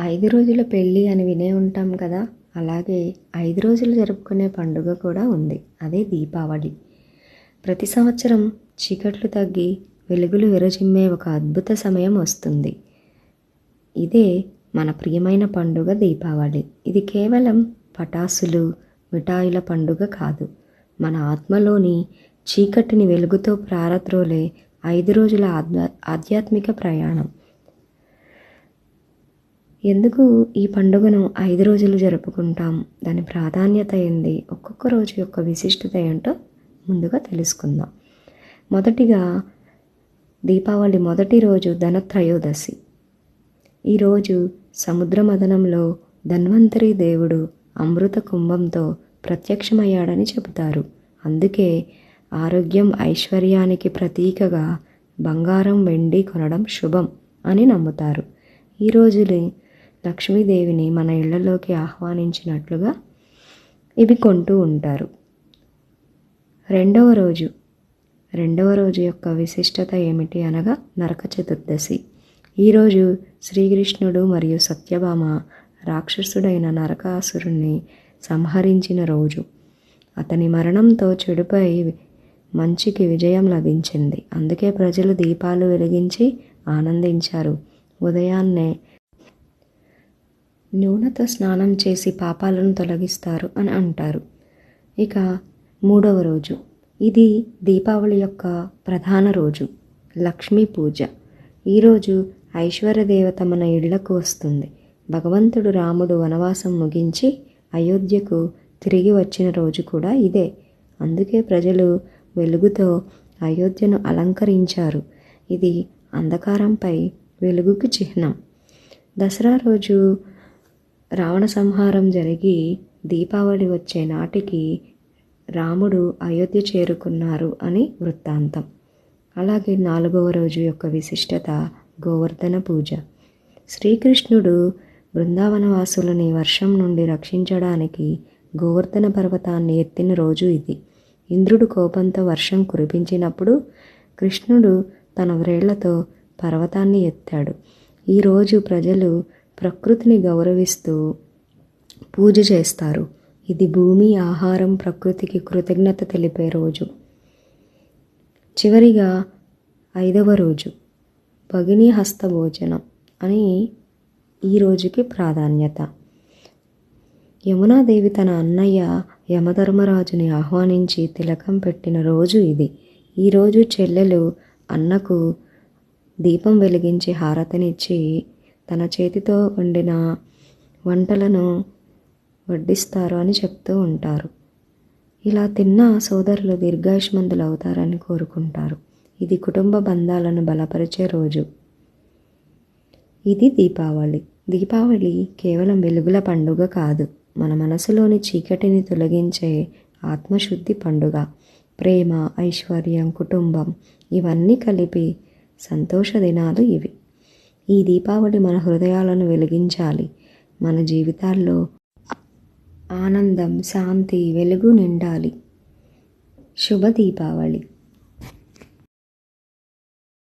ఐదు రోజుల పెళ్ళి అని వినే ఉంటాం కదా అలాగే ఐదు రోజులు జరుపుకునే పండుగ కూడా ఉంది అదే దీపావళి. ప్రతి సంవత్సరం చీకట్లు తగ్గి వెలుగులు విరజిమ్మే ఒక అద్భుత సమయం వస్తుంది. ఇదే మన ప్రియమైన పండుగ దీపావళి. ఇది కేవలం పటాసులు మిఠాయిల పండుగ కాదు మన ఆత్మలోని చీకటిని వెలుగుతో ప్రారత్రోలే ఐదు రోజుల ఆధ్యా ఆధ్యాత్మిక ప్రయాణం. ఎందుకు ఈ పండుగను ఐదు రోజులు జరుపుకుంటాం? దాని ప్రాధాన్యత ఏంది? ఒక్కొక్క రోజు యొక్క విశిష్టత ఏంటో ముందుగా తెలుసుకుందాం. మొదటిగా దీపావళి మొదటి రోజు ధనత్రయోదశి. ఈరోజు సముద్ర మదనంలో ధన్వంతరి దేవుడు అమృత కుంభంతో ప్రత్యక్షమయ్యాడని చెబుతారు. అందుకే ఆరోగ్యం ఐశ్వర్యానికి ప్రతీకగా బంగారం వెండి కొనడం శుభం అని నమ్ముతారు. ఈ రోజుని లక్ష్మీదేవిని మన ఇళ్ళలోకి ఆహ్వానించినట్లుగా ఇవి కొంటూ ఉంటారు. రెండవ రోజు. రెండవ రోజు యొక్క విశిష్టత ఏమిటి అనగా నరక చతుర్దశి. ఈరోజు శ్రీకృష్ణుడు మరియు సత్యభామ రాక్షసుడైన నరకాసురుణ్ణి సంహరించిన రోజు. అతని మరణంతో చెడుపై మంచికి విజయం లభించింది. అందుకే ప్రజలు దీపాలు వెలిగించి ఆనందించారు. ఉదయాన్నే నూనెతో స్నానం చేసి పాపాలను తొలగిస్తారు అని అంటారు. ఇక మూడవ రోజు. ఇది దీపావళి యొక్క ప్రధాన రోజు లక్ష్మీ పూజ. ఈరోజు ఐశ్వర్యదేవత మన ఇళ్ళకు వస్తుంది. భగవంతుడు రాముడు వనవాసం ముగించి అయోధ్యకు తిరిగి వచ్చిన రోజు కూడా ఇదే. అందుకే ప్రజలు వెలుగుతో అయోధ్యను అలంకరించారు. ఇది అంధకారంపై వెలుగుకి చిహ్నం. దసరా రోజు రావణ సంహారం జరిగి దీపావళి వచ్చే నాటికి రాముడు అయోధ్య చేరుకున్నారు అని వృత్తాంతం. అలాగే నాలుగవ రోజు యొక్క విశిష్టత గోవర్ధన పూజ. శ్రీకృష్ణుడు బృందావనవాసులని వర్షం నుండి రక్షించడానికి గోవర్ధన పర్వతాన్ని ఎత్తిన రోజు ఇది. ఇంద్రుడు కోపంతో వర్షం కురిపించినప్పుడు కృష్ణుడు తన వ్రేళ్ళతో పర్వతాన్ని ఎత్తాడు. ఈరోజు ప్రజలు ప్రకృతిని గౌరవిస్తూ పూజ చేస్తారు. ఇది భూమి ఆహారం ప్రకృతికి కృతజ్ఞత తెలిపే రోజు. చివరిగా ఐదవ రోజు భగిని హస్త భోజనం అని ఈ రోజుకి ప్రాధాన్యత. యమునాదేవి తన అన్నయ్య యమధర్మరాజుని ఆహ్వానించి తిలకం పెట్టిన రోజు ఇది. ఈరోజు చెల్లెలు అన్నకు దీపం వెలిగించి హారతినిచ్చి తన చేతితో వండిన వంటలను వడ్డిస్తారు అని చెప్తూ ఉంటారు. ఇలా తిన్న సోదరులు దీర్ఘాయుష్మంతులు అవుతారని కోరుకుంటారు. ఇది కుటుంబ బంధాలను బలపరిచే రోజు. ఇది దీపావళి. దీపావళి కేవలం వెలుగుల పండుగ కాదు. మన మనసులోని చీకటిని తొలగించే ఆత్మశుద్ధి పండుగ. ప్రేమ ఐశ్వర్యం కుటుంబం ఇవన్నీ కలిపి సంతోష దినాలు ఇవి. ఈ దీపావళి మన హృదయాలను వెలిగించాలి. మన జీవితాల్లో ఆనందం శాంతి వెలుగు నిండాలి. శుభ దీపావళి.